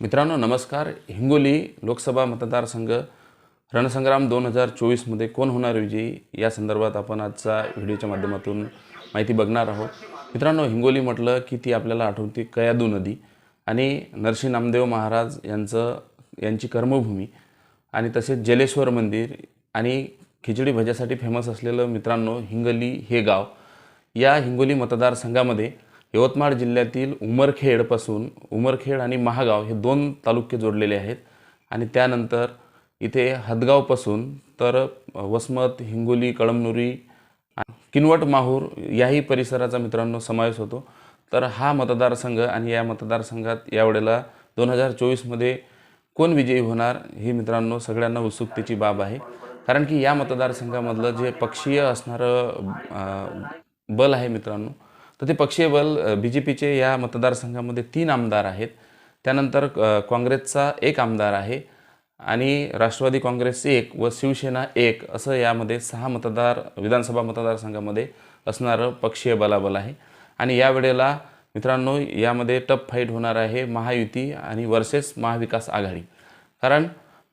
मित्रांनो नमस्कार. हिंगोली लोकसभा मतदारसंघ रणसंग्राम दोन हजार चोवीसमध्ये कोण होणार विजयी? या संदर्भात आपण आजचा व्हिडिओच्या माध्यमातून माहिती बघणार आहोत. मित्रांनो हिंगोली म्हटलं की ती आपल्याला आठवते कयादू नदी आणि नरसिंह नामदेव महाराज यांचं यांची कर्मभूमी आणि तसेच जलेश्वर मंदिर आणि खिचडी भज्यासाठी फेमस असलेलं मित्रांनो हिंगोली हे गाव. या हिंगोली मतदारसंघामध्ये यवतमाळ जिल्ह्यातील उमरखेडपासून उमरखेड आणि महागाव हे दोन तालुके जोडलेले आहेत. आणि त्यानंतर इथे हदगावपासून तर वसमत हिंगोली कळमनुरी किनवट माहूर याही परिसराचा मित्रांनो समावेश होतो. तर हा मतदारसंघ आणि या मतदारसंघात यावेळेला दोन हजार चोवीसमध्ये कोण विजयी होणार ही मित्रांनो सगळ्यांना उत्सुकतेची बाब आहे. कारण की या मतदारसंघामधलं जे पक्षीय असणारं बल आहे मित्रांनो तर ते पक्षीय बल बी जे पीचे या मतदारसंघामध्ये तीन आमदार आहेत. त्यानंतर काँग्रेसचा एक आमदार आहे आणि राष्ट्रवादी काँग्रेस एक व शिवसेना एक असं यामध्ये सहा मतदार विधानसभा मतदारसंघामध्ये असणारं पक्षीय बलाबल आहे. आणि यावेळेला मित्रांनो यामध्ये टप फाईट होणार आहे महायुती आणि वर्सेस महाविकास आघाडी. कारण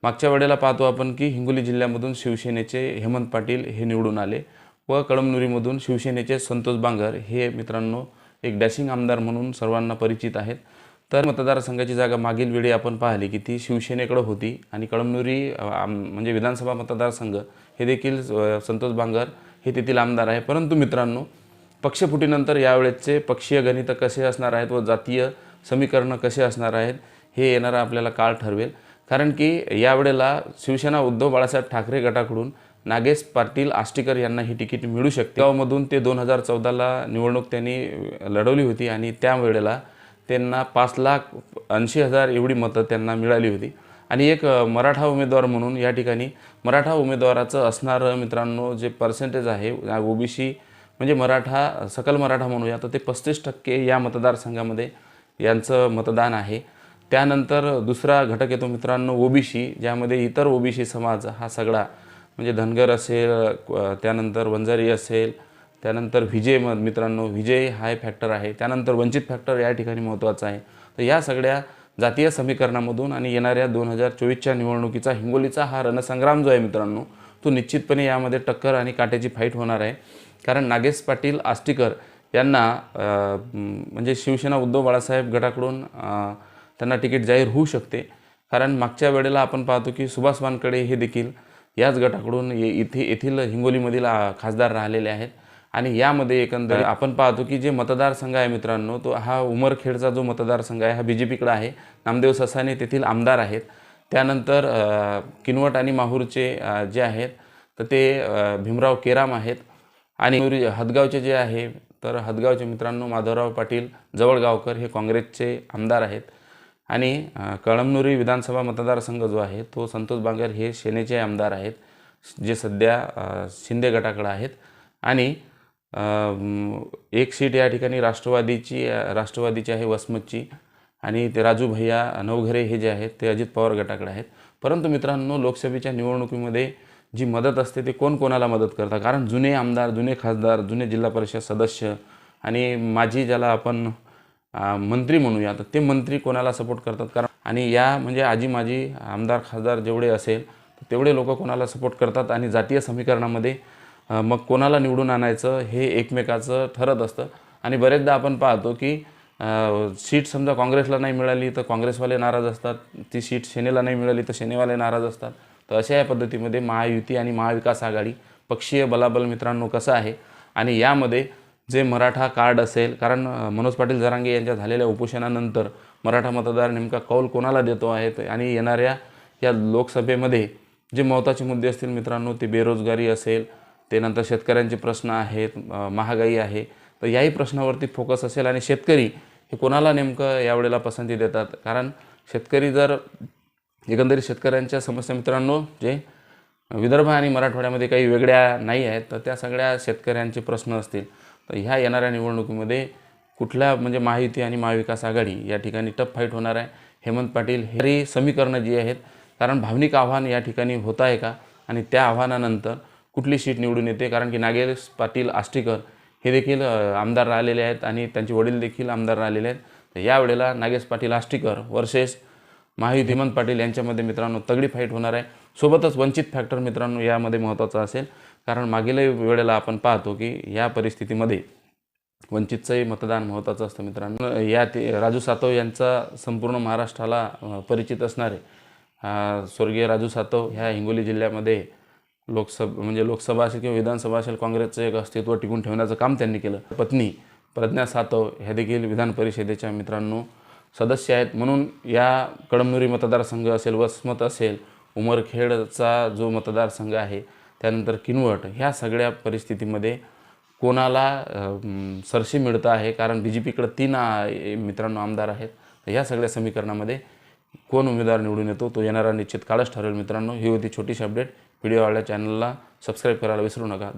मागच्या वेळेला पाहतो आपण की हिंगोली जिल्ह्यामधून शिवसेनेचे हेमंत पाटील हे निवडून आले. व कळमनुरीमधून शिवसेनेचे संतोष बांगर हे मित्रांनो एक डॅशिंग आमदार म्हणून सर्वांना परिचित आहेत. तर मतदारसंघाची जागा मागील वेळी आपण पाहिली की ती शिवसेनेकडं होती आणि कळमनुरी आम- म्हणजे विधानसभा मतदारसंघ हे देखील संतोष बांगर हे तेथील आमदार आहे. परंतु मित्रांनो पक्षफुटीनंतर यावेळेचे पक्षीय गणितं कसे असणार आहेत व जातीय समीकरणं कसे असणार आहेत हे येणारा आपल्याला काळ ठरवेल. कारण की यावेळेला शिवसेना उद्धव बाळासाहेब ठाकरे गटाकडून नागेश पाटील आष्टीकर यांना ही तिकीट मिळू शकते. गावामधून ते दोन हजार चौदाला निवडणूक त्यांनी लढवली होती आणि त्यावेळेला त्यांना पाच लाख ऐंशी हजार एवढी मतं त्यांना मिळाली होती. आणि एक मराठा उमेदवार म्हणून या ठिकाणी मराठा उमेदवाराचं असणारं मित्रांनो जे पर्सेंटेज आहे ओबीसी म्हणजे मराठा सकल मराठा म्हणूया तर ते पस्तीस टक्के या मतदारसंघामध्ये यांचं मतदान आहे. त्यानंतर दुसरा घटक येतो मित्रांनो ओबीसी ज्यामध्ये इतर ओबीसी समाज हा सगळा म्हणजे धनगर असेल त्यानंतर वंजारी असेल त्यानंतर विजय म मित्रांनो विजय हा फॅक्टर आहे. त्यानंतर वंचित फॅक्टर या ठिकाणी महत्त्वाचा आहे. तर या सगळ्या जातीय समीकरणामधून आणि येणाऱ्या दोन हजार चोवीसच्या निवडणुकीचा हिंगोलीचा हा रणसंग्राम जो आहे मित्रांनो तो निश्चितपणे यामध्ये टक्कर आणि काट्याची फाईट होणार आहे. कारण नागेश पाटील आष्टीकर यांना म्हणजे शिवसेना उद्धव बाळासाहेब गटाकडून त्यांना तिकीट जाहीर होऊ शकते. कारण मागच्या वेळेला आपण पाहतो की सुभाष वानकडे हे देखील याच गटाकडून ये इथे येथील हिंगोलीमधील खासदार राहिलेले आहेत. आणि यामध्ये एकंदरीत आपण पाहतो की जे मतदारसंघ आहे मित्रांनो तो हा उमरखेडचा जो मतदारसंघ आहे हा बी जे पीकडे आहे. नामदेव ससाने तेथील आमदार आहेत. त्यानंतर किनवट आणि माहूरचे जे आहेत तर ते भीमराव केराम आहेत. आणि हदगावचे जे आहे तर हदगावचे मित्रांनो माधवराव पाटील जवळगावकर हे काँग्रेसचे आमदार आहेत. आणि कळमनुरी विधानसभा मतदारसंघ जो आहे तो संतोष बांगर हे सेनेचे आमदार आहेत जे सध्या शिंदे गटाकडं आहेत. आणि एक सीट या ठिकाणी राष्ट्रवादीची राष्ट्रवादीची आहे वसमतची आणि ते राजू भैया नवघरे हे जे आहेत ते अजित पवार गटाकडे आहेत. परंतु मित्रांनो लोकसभेच्या निवडणुकीमध्ये जी मदत असते ते कोण कोणाला मदत करतात कारण जुने आमदार जुने खासदार जुने जिल्हा परिषद सदस्य आणि माझी ज्याला आपण मंत्री म्हणूया. तर ते मंत्री कोणाला सपोर्ट करतात? कारण आणि या म्हणजे आजी माजी आमदार खासदार जेवढे असेल तेवढे लोक कोणाला सपोर्ट करतात? आणि जातीय समीकरणामध्ये मग कोणाला निवडून आणायचं? हे एकमेकाचं ठरत असतं. आणि बरेचदा आपण पाहतो की सीट समजा काँग्रेसला नाही मिळाली तर काँग्रेसवाले नाराज असतात. ती सीट सेनेला नाही मिळाली तर सेनेवाले नाराज असतात. तर अशा या पद्धतीमध्ये महायुती आणि महाविकास आघाडी पक्षीय बलाबल मित्रांनो कसं आहे? आणि यामध्ये जे मराठा कार्ड असेल कारण मनोज पाटील जरांगे यांच्या झालेल्या उपोषणानंतर मराठा मतदार नेमका कौल कोणाला देतो आहे आणि येणाऱ्या या लोकसभेमध्ये जे महत्त्वाचे मुद्दे असतील मित्रांनो ते बेरोजगारी असेल त्यानंतर शेतकऱ्यांचे प्रश्न आहेत महागाई आहे तर याही प्रश्नावरती फोकस असेल आणि शेतकरी हे कोणाला नेमकं यावेळेला पसंती देतात? कारण शेतकरी जर एकंदरीत शेतकऱ्यांच्या समस्या मित्रांनो जे विदर्भ आणि मराठवाड्यामध्ये काही वेगळ्या नाही आहेत तर त्या सगळ्या शेतकऱ्यांचे प्रश्न असतील. तर ह्या येणाऱ्या निवडणुकीमध्ये कुठल्या म्हणजे महायुती आणि महाविकास आघाडी या ठिकाणी टफ फाईट होणार आहे? हेमंत पाटील हे समीकरणं जी आहेत कारण भावनिक आव्हान या ठिकाणी होत आहे का? आणि त्या आव्हानानंतर कुठली सीट निवडून येते? कारण की नागेश पाटील आष्टीकर हे देखील आमदार राहिलेले आहेत आणि त्यांचे वडील देखील आमदार राहिलेले आहेत. तर यावेळेला नागेश पाटील आष्टीकर वर्सेस महायुती हेमंत पाटील यांच्यामध्ये मित्रांनो तगडी फाईट होणार आहे. सोबतच वंचित फॅक्टर मित्रांनो यामध्ये महत्त्वाचा असेल कारण मागील वेळेला आपण पाहतो की या परिस्थितीमध्ये वंचितचंही मतदान महत्त्वाचं असतं मित्रांनो. या ते राजू सातव यांचा संपूर्ण महाराष्ट्राला परिचित असणारे स्वर्गीय राजू सातव ह्या हिंगोली जिल्ह्यामध्ये लोकसभा म्हणजे लोकसभा असेल किंवा विधानसभा असेल काँग्रेसचं एक अस्तित्व टिकून ठेवण्याचं काम त्यांनी केलं. पत्नी प्रज्ञा सातव ह्या देखील विधान परिषदेच्या मित्रांनो सदस्य आहेत. म्हणून या कळमनुरी मतदारसंघ असेल वसमत असेल उमरखेडचा जो मतदारसंघ आहे त्यानंतर किनवट ह्या सगळ्या परिस्थितीमध्ये कोणाला सरशी मिळतं आहे? कारण बी जे पीकडं तीन मित्रांनो आमदार आहेत. तर ह्या सगळ्या समीकरणामध्ये कोण उमेदवार निवडून येतो? तो येणारा निश्चित काळच ठरेल मित्रांनो. ही होती छोटीशी अपडेट व्हिडिओ आवडल्या चॅनलला सबस्क्राईब करायला विसरू नका.